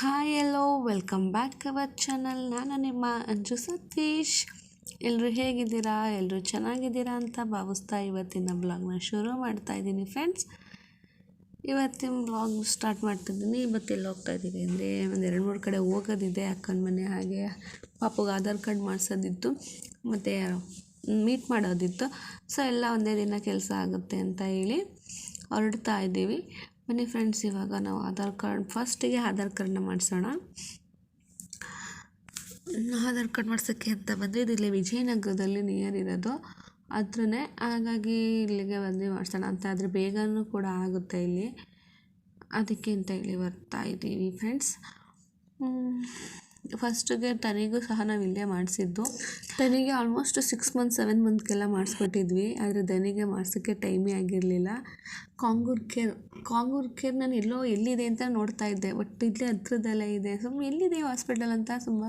Hi hello welcome back our channel ನಾನು ನಿಮ್ಮ ಅಂಜು ಸತೀಶ್. ಎಲ್ಲರೂ ಹೇಗಿದ್ದೀರಾ? ಎಲ್ಲರೂ ಚೆನ್ನಾಗಿದ್ದೀರಾ ಅಂತ ಭಾವಿಸ್ತಾ ಇವತ್ತಿನ ಬ್ಲಾಗ್ನ ಶುರು ಮಾಡ್ತಾ ಇದ್ದೀನಿ ಫ್ರೆಂಡ್ಸ್ ಇವತ್ತಿನ ಬ್ಲಾಗ್ ಸ್ಟಾರ್ಟ್ ಮಾಡ್ತಿದ್ದೀನಿ. ಇವತ್ತು ಎಲ್ಲಿ ಹೋಗ್ತಾ ಇದ್ದೀವಿ ಅಂದರೆ ಒಂದು ಎರಡು ಮೂರು ಕಡೆ ಹೋಗೋದಿದೆ. ಅಕ್ಕನ ಮನೆ ಹಾಗೆ ಪಾಪಗೆ ಆಧಾರ್ ಕಾರ್ಡ್ ಮಾಡಿಸೋದಿತ್ತು. ಮತ್ತು ಮೀಟ್ ಮಾಡೋದಿತ್ತು. ಸೊ ಎಲ್ಲ ಒಂದೇ ದಿನ ಕೆಲಸ ಆಗುತ್ತೆ ಅಂತ ಹೇಳಿ ಹೊರಡ್ತಾ ಇದ್ದೀವಿ. ಬನ್ನಿ ಫ್ರೆಂಡ್ಸ್ ಇವಾಗ ನಾವು ಆಧಾರ್ ಕಾರ್ಡ್ ಫಸ್ಟಿಗೆ ಆಧಾರ್ ಕಾರ್ಡನ್ನ ಮಾಡಿಸೋಣ. ಆಧಾರ್ ಕಾರ್ಡ್ ಮಾಡ್ಸೋಕ್ಕೆ ಅಂತ ಬಂದರೆ ಇದು ವಿಜಯನಗರದಲ್ಲಿ ನಿಯರ್ ಇರೋದು. ಹತ್ರನೇ ಹಾಗಾಗಿ ಇಲ್ಲಿಗೆ ಬಂದು ಮಾಡಿಸೋಣ. ಅಂತ ಆದರೆ ಬೇಗನೂ ಕೂಡ ಆಗುತ್ತೆ ಇಲ್ಲಿ. ಅದಕ್ಕೆ ಅಂತ ಹೇಳಿ ಬರ್ತಾ ಇದ್ದೀವಿ ಫ್ರೆಂಡ್ಸ್ ಫಸ್ಟಿಗೆ ತನಿಗೂ ಸಹ ನಾವು ಇಲ್ಲೇ ಮಾಡಿಸಿದ್ದು. ತನಿಗೆ ಆಲ್ಮೋಸ್ಟ್ ಸಿಕ್ಸ್ ಮಂತ್ ಸೆವೆನ್ ಮಂತ್ಗೆಲ್ಲ ಮಾಡಿಸ್ಬಿಟ್ಟಿದ್ವಿ ಆದರೆ ದನಿಗೆ ಮಾಡ್ಸೋಕ್ಕೆ ಟೈಮೇ ಆಗಿರಲಿಲ್ಲ. ಕಾಂಗೂರ್ ಕೇರ್ ಕಾಂಗೂರ್ ಕೇರ್ ನಾನು ಎಲ್ಲೋ ಎಲ್ಲಿದೆ ಅಂತ ನೋಡ್ತಾ ಇದ್ದೆ. ಬಟ್ ಇಲ್ಲೇ ಹತ್ರದಲ್ಲೇ ಇದೆ. ಸುಮ್ಮನೆ ಎಲ್ಲಿದೆ ಹಾಸ್ಪಿಟಲ್ ಅಂತ ತುಂಬ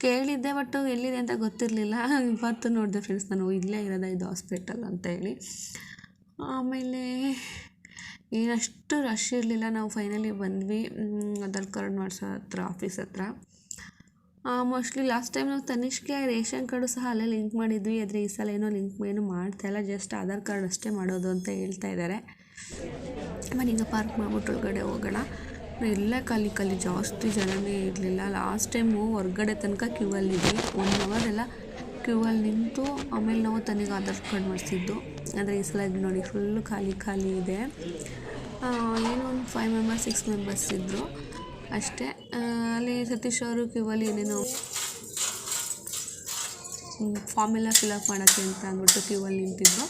ಕೇಳಿದ್ದೆ ಬಟ್ ಎಲ್ಲಿದೆ ಅಂತ ಗೊತ್ತಿರಲಿಲ್ಲ. ಇವತ್ತು ನೋಡಿದೆ ಫ್ರೆಂಡ್ಸ್ ನಾನು, ಇಲ್ಲೇ ಇರೋದ ಇದು ಹಾಸ್ಪಿಟಲ್ ಅಂತ ಹೇಳಿ. ಆಮೇಲೆ ಏನಷ್ಟು ರಶ್ ಇರಲಿಲ್ಲ. ನಾವು ಫೈನಲಿ ಬಂದ್ವಿ. ಆಧಾರ್ ಕಾರ್ಡ್ ಮಾಡಿಸೋ ಹತ್ರ ಆಫೀಸ್ ಹತ್ರ. ಮೋಸ್ಟ್ಲಿ ಲಾಸ್ಟ್ ಟೈಮ್ ನಾವು ತನಿಷ್ಕೆ ರೇಷನ್ ಕಾರ್ಡು ಸಹ ಅಲ್ಲೇ ಲಿಂಕ್ ಮಾಡಿದ್ವಿ. ಆದರೆ ಈ ಸಲ ಏನೋ ಲಿಂಕ್ ಏನು ಮಾಡ್ತಾಯಿಲ್ಲ ಜಸ್ಟ್ ಆಧಾರ್ ಕಾರ್ಡ್ ಅಷ್ಟೇ ಮಾಡೋದು ಅಂತ ಹೇಳ್ತಾ ಇದ್ದಾರೆ ಮನೀಗ ಪಾರ್ಕ್ ಮಾಡ್ಬಿಟ್ಟು ಒಳಗಡೆ ಹೋಗೋಣ. ಎಲ್ಲ ಖಾಲಿ ಖಾಲಿ ಜಾಸ್ತಿ ಜನನೇ ಇರಲಿಲ್ಲ. ಲಾಸ್ಟ್ ಟೈಮು ಹೊರ್ಗಡೆ ತನಕ ಕ್ಯೂ ಅಲ್ಲಿದ್ವಿ ಒನ್ ಅವರ್ ಎಲ್ಲ ಕ್ಯೂ ಅಲ್ಲಿ ನಿಂತು ಆಮೇಲೆ ನಾವು ತನಗೆ ಆಧಾರ್ ಕಾರ್ಡ್ ಮಾಡಿಸಿದ್ದು. ಆದರೆ ಈ ಸಲ ಇದು ನೋಡಿ ಫುಲ್ಲು ಖಾಲಿ ಖಾಲಿ ಇದೆ. ಏನೋ ಒಂದು ಫೈವ್ ಮೆಂಬರ್ಸ್ ಸಿಕ್ಸ್ ಮೆಂಬರ್ಸ್ ಇದ್ದರು ಅಷ್ಟೇ. ಅಲ್ಲಿ ಸತೀಶ್ ಅವರು ಕ್ಯೂ ಅಲ್ಲಿ ಏನೇನೋ ಎಲ್ಲ ಅಪ್ ಮಾಡೋಕ್ಕೆ ಅಂತ ಅಂದ್ಬಿಟ್ಟು ಕ್ಯೂ ಅಲ್ಲಿ ನಿಂತಿದ್ರು.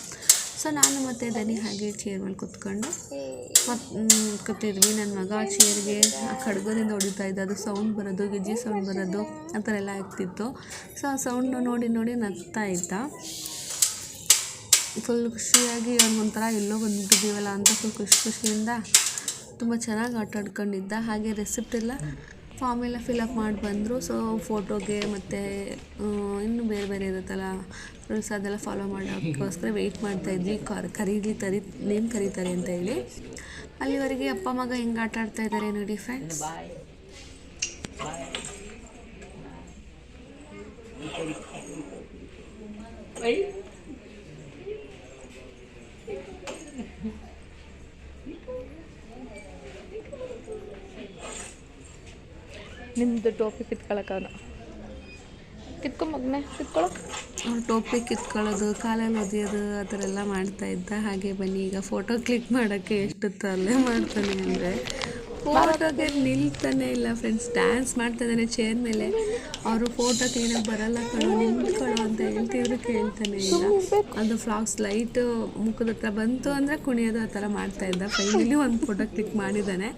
ಸೊ ನಾನು ಮತ್ತು ದನಿ ಹಾಗೆ ಚೇರ್ ಮೇಲೆ ಕುತ್ಕೊಂಡು ಮತ್ತು ಕೂತಿದ್ವಿ. ನನ್ನ ಮಗ ಚೇರ್ಗೆ ಆ ಖಡ್ಗದಿಂದ ಹೊಡಿತಾ ಇದ್ದ. ಅದು ಸೌಂಡ್ ಬರೋದು ಗಿಜ್ಜಿ ಸೌಂಡ್ ಬರೋದು, ಆ ಥರ ಎಲ್ಲ ಆಗ್ತಿತ್ತು. ಸೊ ಆ ಸೌಂಡ್ನ ನೋಡಿ ನೋಡಿ ನಗ್ತಾ ಇದ್ದ. ಫುಲ್ ಖುಷಿಯಾಗಿ ಒಂಥರ ಎಲ್ಲೋ ಬಂದಿದ್ದೀವಲ್ಲ ಅಂತ ಫುಲ್ ಖುಷಿ ಖುಷಿಯಿಂದ ತುಂಬ ಚೆನ್ನಾಗಿ ಆಟ ಆಡ್ಕೊಂಡಿದ್ದ. ಹಾಗೆ ರೆಸಿಪ್ಟ್ ಎಲ್ಲ ಫಾರ್ಮ್ ಎಲ್ಲ ಫಿಲಪ್ ಮಾಡಿ ಬಂದರು. ಸೊ ಫೋಟೋಗೆ ಮತ್ತು ಇನ್ನೂ ಬೇರೆ ಬೇರೆ ಇರುತ್ತಲ್ಲ ರೂಲ್ಸ್ ಅದೆಲ್ಲ ಫಾಲೋ ಮಾಡೋಕ್ಕೋಸ್ಕರ ವೆಯ್ಟ್ ಮಾಡ್ತಾಯಿದ್ವಿ ಕರ್ ಕರೀಲಿ ತರಿ ನೇಮ್ ಕರೀತಾರೆ ಅಂತ ಹೇಳಿ. ಅಲ್ಲಿವರೆಗೆ ಅಪ್ಪ, ಮಗ ಹೆಂಗೆ ಆಟ ಆಡ್ತಾ ಇದ್ದಾರೆ ನೋಡಿ ಫ್ರೆಂಡ್ಸ್ ನಿಮ್ಮದು ಟೋಪಿ ಕಿತ್ಕೊಳಕ್ಕವನು ಕಿತ್ಕೊ ಮಗ್ನೆ ಕಿತ್ಕೊಳ್ಳೋ ಟೋಪಿ ಕಿತ್ಕೊಳ್ಳೋದು, ಕಾಲಲ್ಲಿ ಒದಿಯೋದು, ಆ ಥರ ಎಲ್ಲ ಮಾಡ್ತಾ ಇದ್ದ. ಹಾಗೆ ಬನ್ನಿ, ಈಗ ಫೋಟೋ ಕ್ಲಿಕ್ ಮಾಡೋಕ್ಕೆ ಎಷ್ಟು ತಲೆ ಮಾಡ್ತಾನೆ ಅಂದರೆ ಫೋಟೋಗೆ ನಿಲ್ತಾನೆ ಇಲ್ಲ ಫ್ರೆಂಡ್ಸ್ ಡ್ಯಾನ್ಸ್ ಮಾಡ್ತಾ ಇದ್ದಾನೆ ಚೇರ್ ಮೇಲೆ. ಅವರು ಫೋಟೋ ಕ್ಲೀನಾಗಿ ಬರಲ್ಲ ಕಣೋ, ನಿಂತ್ಕೊಳ್ಳೋ ಅಂತ ಹೇಳ್ತಿದ್ರು ಕೇಳ್ತಾನೆ ಇಲ್ಲ. ಅದು ಫ್ಲಾಕ್ಸ್ ಲೈಟ್ ಮುಖದ ಹತ್ರ ಬಂತು ಅಂದರೆ ಕುಣಿಯೋದು ಆ ಥರ ಮಾಡ್ತಾ ಇದ್ದ. ಫೈನಲಿ ಒಂದು ಫೋಟೋ ಕ್ಲಿಕ್ ಮಾಡಿದ್ದಾನೆ.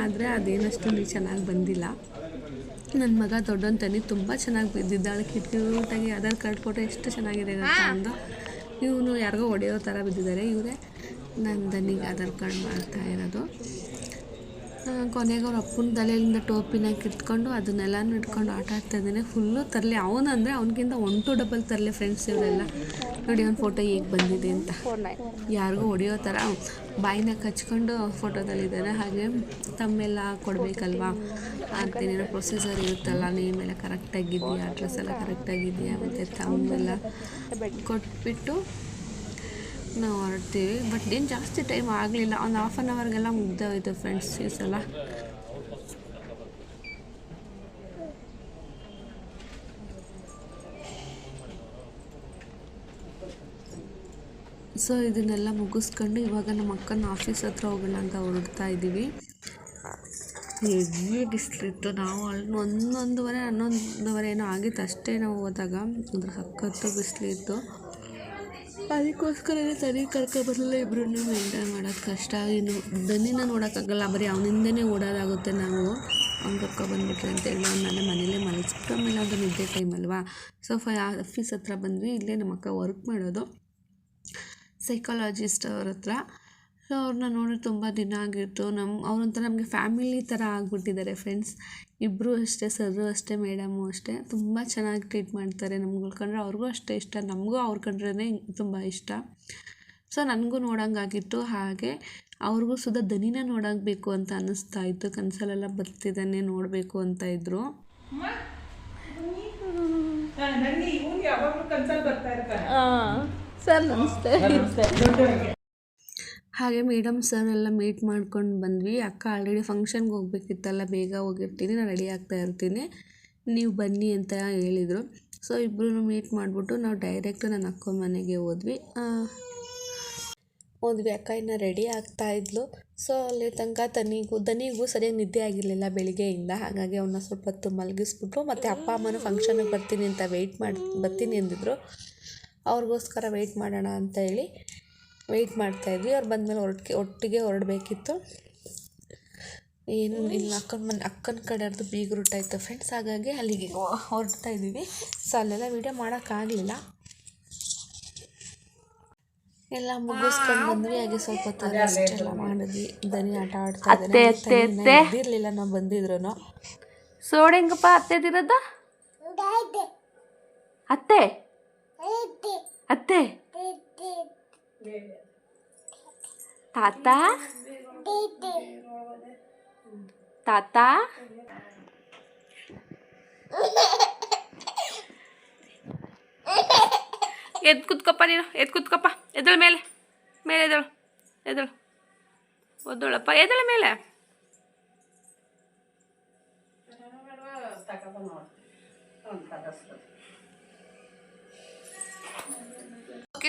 ಆದರೆ ಅದೇನಷ್ಟು ಚೆನ್ನಾಗಿ ಬಂದಿಲ್ಲ. ನನ್ನ ಮಗ ದೊಡ್ಡಂತನಿ ತುಂಬ ಚೆನ್ನಾಗಿ ಬಿದ್ದಿದ್ದಾಳೆ ಕಿಟ್ಕಿಟಾಗಿ ಆಧಾರ್ ಕಾರ್ಡ್ ಫೋಟೋ ಎಷ್ಟು ಚೆನ್ನಾಗಿದೆ ಅಂತ ಅಂದು. ಇವನು ಯಾರಿಗೋ ಹೊಡೆಯೋ ಥರ ಬಿದ್ದಿದ್ದಾರೆ. ಇವರೇ ನನ್ನ ದನಿಗೆ ಆಧಾರ್ ಕಾರ್ಡ್ ಮಾಡ್ತಾ ಇರೋದು. ಕೊನೆಗೆ ಅವ್ರ ಅಪ್ಪನ ತಲೆಯಿಂದ ಟೋಪಿನ ಕಿತ್ಕೊಂಡು ಅದನ್ನೆಲ್ಲ ಇಟ್ಕೊಂಡು ಆಟ ಆಡ್ತಾ ಇದ್ದಾನೆ. ಫುಲ್ಲು ತರಲೆ. ಅವನಂದರೆ ಅವನಿಗಿಂತ ಒನ್ ಟು ಡಬಲ್ ತರಲಿ ಫ್ರೆಂಡ್ಸ್ ಇವರೆಲ್ಲ. ನೋಡಿ ಅವ್ನ ಫೋಟೋ ಹೇಗೆ ಬಂದಿದೆ ಅಂತ. ಯಾರಿಗೂ ಹೊಡೆಯೋ ಥರ ಬಾಯಿನ ಕಚ್ಕೊಂಡು ಫೋಟೋದಲ್ಲಿದ್ದಾನೆ ಹಾಗೆ ತಮ್ಮೆಲ್ಲ ಕೊಡಬೇಕಲ್ವಾ? ಅಂತೇನೇನೋ ಪ್ರೊಸೀಜರ್ ಇರುತ್ತಲ್ಲ ನೇಮೆಲ್ಲ ಕರೆಕ್ಟಾಗಿದೆಯಾ ಅಡ್ರೆಸ್ ಎಲ್ಲ ಕರೆಕ್ಟಾಗಿದೆಯಾ ಮತ್ತು ತಮ್ಮೆಲ್ಲ ಕೊಟ್ಬಿಟ್ಟು ನಾವು ಹೊರಡ್ತೀವಿ. ಬಟ್ ಏನು ಜಾಸ್ತಿ ಟೈಮ್ ಆಗಲಿಲ್ಲ. ಒಂದು ಹಾಫ್ ಆನ್ ಅವರ್ಗೆಲ್ಲ ಮುಗ್ದೋಯ್ತು ಫ್ರೆಂಡ್ಸ್ ಈ ಸಲ ಸೊ ಇದನ್ನೆಲ್ಲ ಮುಗಿಸ್ಕೊಂಡು ಇವಾಗ ನಮ್ಮ ಅಕ್ಕನ ಆಫೀಸ್ ಹತ್ರ ಹೋಗೋಣ ಅಂತ ಹೊರಡ್ತಾ ಇದ್ದೀವಿ. ಹೆವಿ ಬಿಸಿಲಿತ್ತು ನಾವು ಅಲ್ಲಿ ಒಂದೊಂದುವರೆ, ಹನ್ನೊಂದುವರೆ ಏನೋ ಆಗಿತ್ತು ಅಷ್ಟೇ ನಾವು ಹೋದಾಗ. ಅಂದ್ರೆ ಸಖತ್ತು ಬಿಸಿಲಿತ್ತು ಅದಕ್ಕೋಸ್ಕರನೇ ತನಿ ಕರ್ಕೊಬರಲಿಲ್ಲ ಇಬ್ಬರೂ ಮೇಂಟೈನ್ ಮಾಡೋದು ಕಷ್ಟ. ಇನ್ನು ದನಿನ ನೋಡೋಕ್ಕಾಗಲ್ಲ, ಬರೀ ಅವನಿಂದನೇ ಓಡೋದಾಗುತ್ತೆ ನಾವು. ಅವ್ನು ಕರ್ಕೊಬಂದ್ಬಿಟ್ರೆ ಅಂತ ಹೇಳಿ ಅವ್ನನ್ನೇ ಮನೇಲೇ ಆಮೇಲೆ ಅದು ನಿದ್ದೆ ಟೈಮ್ ಅಲ್ವಾ? ಸೊ ಫೈ ಆಫೀಸ್ ಹತ್ರ ಬಂದ್ವಿ, ಇಲ್ಲೇ ನಮ್ಮ ಅಕ್ಕ ವರ್ಕ್ ಮಾಡೋದು. ಸೈಕಾಲಜಿಸ್ಟ್ ಅವ್ರ ಹತ್ರ. ಸೊ ಅವ್ರನ್ನ ನೋಡಿ ತುಂಬ ದಿನ ಆಗಿತ್ತು. ನಮ್ಮ ಅವ್ರಂತ ನಮಗೆ ಫ್ಯಾಮಿಲಿ ಥರ ಆಗಿಬಿಟ್ಟಿದ್ದಾರೆ ಫ್ರೆಂಡ್ಸ್. ಇಬ್ಬರೂ ಅಷ್ಟೇ ಸರ್ರು ಅಷ್ಟೇ ಮೇಡಮು ಅಷ್ಟೇ. ತುಂಬ ಚೆನ್ನಾಗಿ ಟ್ರೀಟ್ ಮಾಡ್ತಾರೆ ನಮ್ಗಳು ಕಂಡ್ರೆ. ಅವ್ರಿಗೂ ಅಷ್ಟೇ ಇಷ್ಟ. ನಮಗೂ ಅವ್ರ ಕಂಡ್ರೇ ತುಂಬ ಇಷ್ಟ. ಸೊ ನನಗೂ ನೋಡೋಂಗಾಗಿತ್ತು ಹಾಗೆ ಅವ್ರಿಗೂ ಸುಧಾ ದನಿನ ನೋಡಬೇಕು ಅಂತ ಅನ್ನಿಸ್ತಾ ಇತ್ತು. ಕನಸಲ್ಲೆಲ್ಲ ಬರ್ತಿದ್ದಾನೆ ನೋಡಬೇಕು ಅಂತ ಇದ್ದರು ಸರ್ ನಮಸ್ತೆ. ಹಾಗೆ ಮೇಡಮ್ ಸರ್ ಎಲ್ಲ ಮೀಟ್ ಮಾಡ್ಕೊಂಡು ಬಂದ್ವಿ. ಅಕ್ಕ ಆಲ್ರೆಡಿ ಫಂಕ್ಷನ್ಗೆ ಹೋಗ್ಬೇಕಿತ್ತಲ್ಲ, ಬೇಗ ಹೋಗಿರ್ತೀನಿ, ನಾನು ರೆಡಿ ಆಗ್ತಾ ಇರ್ತೀನಿ. ನೀವು ಬನ್ನಿ ಅಂತ ಹೇಳಿದರು. ಸೊ ಇಬ್ಬರು ಮೀಟ್ ಮಾಡಿಬಿಟ್ಟು ನಾವು ಡೈರೆಕ್ಟ್ ನನ್ನ ಅಕ್ಕ ಮನೆಗೆ ಹೋದ್ವಿ. ಹೋದ್ವಿ. ಅಕ್ಕ ಇನ್ನು ರೆಡಿ ಆಗ್ತಾ ಇದ್ಲು. ಸೊ ಅಲ್ಲಿ ತನಕ ತನಿಗೂ ದನಿಗೂ ಸರಿಯಾಗಿ ನಿದ್ದೆ ಆಗಿರಲಿಲ್ಲ ಬೆಳಿಗ್ಗೆಯಿಂದ. ಹಾಗಾಗಿ ಅವನ್ನ ಸ್ವಲ್ಪ ಹೊತ್ತು ಮಲಗಿಸ್ಬಿಟ್ಟು ಮತ್ತು ಅಪ್ಪ, ಅಮ್ಮನ ಫಂಕ್ಷನಿಗೆ ಬರ್ತೀನಿ ಅಂತ ವೆಯ್ಟ್ ಮಾಡಿ, ಬರ್ತೀನಿ ಅಂದಿದ್ರು. ಅವ್ರಿಗೋಸ್ಕರ ವೆಯ್ಟ್ ಮಾಡೋಣ ಅಂತ ಹೇಳಿ. ವೆಯ್ಟ್ ಮಾಡ್ತಾಯಿದ್ವಿ ಅವ್ರು ಬಂದಮೇಲೆ ಹೊರಟಿಗೆ ಒಟ್ಟಿಗೆ ಹೊರಡಬೇಕಿತ್ತು. ಏನು ಇಲ್ಲ ಅಕ್ಕನ ಮನೆ ಅಕ್ಕನ ಕಡೆಯವ್ರದ್ದು ಬೀಗ ರೂಟಾಯಿತು ಫ್ರೆಂಡ್ಸ್ ಹಾಗಾಗಿ ಅಲ್ಲಿಗೆ ಹೊರಡ್ತಾ ಇದ್ದೀವಿ. ಸೊ ಅಲ್ಲೆಲ್ಲ ವೀಡಿಯೋ ಮಾಡೋಕ್ಕಾಗಲಿಲ್ಲ. ಎಲ್ಲ ಮುಗಿಸ್ಕೊಂಡು ಬಂದ್ವಿ. ಹಾಗೆ ಸ್ವಲ್ಪ ಹೊತ್ತು ರೆಸ್ಟ್ ಎಲ್ಲ ಮಾಡಿದ್ವಿ. ದನಿ ಆಟ ಆಡ್ತಾ ಅತ್ತೆ, ಅತ್ತೆ, ಅತ್ತೆ. ಇದ್ದಿರಲಿಲ್ಲ ನಾವು ಬಂದಿದ್ರು ಸೋಡೆ ಹೆಂಗಪ್ಪ ಅತ್ತೆ ಅತ್ತೆ. ಅತ್ತೆ? ತಾತ? ತಾತ. ಎದ್ ಕುತ್ಕಪ್ಪ ನೀನು ಎದ್ ಕುತ್ಕಪ್ಪ. ಎದಳ ಮೇಲೆ ಮೇಲೆ ಎದಳು ಎದಳು ಒದ್ದಳಪ್ಪ ಎದಳ ಮೇಲೆ. ಓಕೆ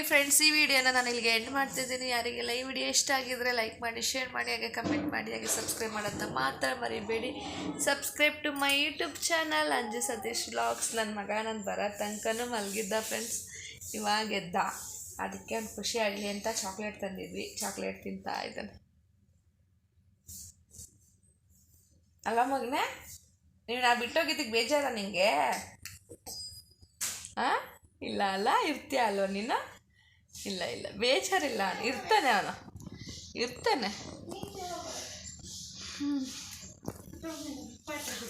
ಫ್ರೆಂಡ್ಸ್ ಈ ವಿಡಿಯೋನ ನಾನು ಇಲ್ಲಿಗೆ ಎಂಡ್ ಮಾಡ್ತಿದ್ದೀನಿ. ಯಾರಿಗೆಲ್ಲ ಈ ವಿಡಿಯೋ ಇಷ್ಟ ಆಗಿದ್ರೆ ಲೈಕ್ ಮಾಡಿ ಶೇರ್ ಮಾಡಿ, ಹಾಗೆ ಕಮೆಂಟ್ ಮಾಡಿ, ಹಾಗೆ ಸಬ್ಸ್ಕ್ರೈಬ್ ಮಾಡೋದನ್ನ ಮಾತ್ರ ಮರಿಬೇಡಿ. Subscribe to my YouTube channel Anju Satish vlogs ನನ್ನ ಮಗ, ನಾನು ಬರೋ ತನಕನೂ ಮಲಗಿದ್ದ ಫ್ರೆಂಡ್ಸ್ ಇವಾಗ ಎದ್ದ ಅದಕ್ಕೆ ಒಂದು ಖುಷಿ ಆಗಲಿ ಅಂತ ಚಾಕ್ಲೇಟ್ ತಂದಿದ್ವಿ. ಚಾಕ್ಲೇಟ್ ತಿಂತಾ ಇದ್ದಾನೆ. ಅಲ್ಲ ಮಗನೇ, ನೀವು ನಾ ಬಿಟ್ಟೋಗಿದ್ದಕ್ಕೆ ಬೇಜಾರ ನಿಂಗೆ? ಹಾಂ ಇಲ್ಲ ಅಲ್ಲ, ಇರ್ತೀಯ ಅಲ್ವ ನೀನು? ಇಲ್ಲ ಇಲ್ಲ. ಬೇಜಾರಿಲ್ಲ ಅವನು ಇರ್ತಾನೆ ಅವನು ಇರ್ತಾನೆ.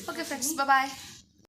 Okay friends bye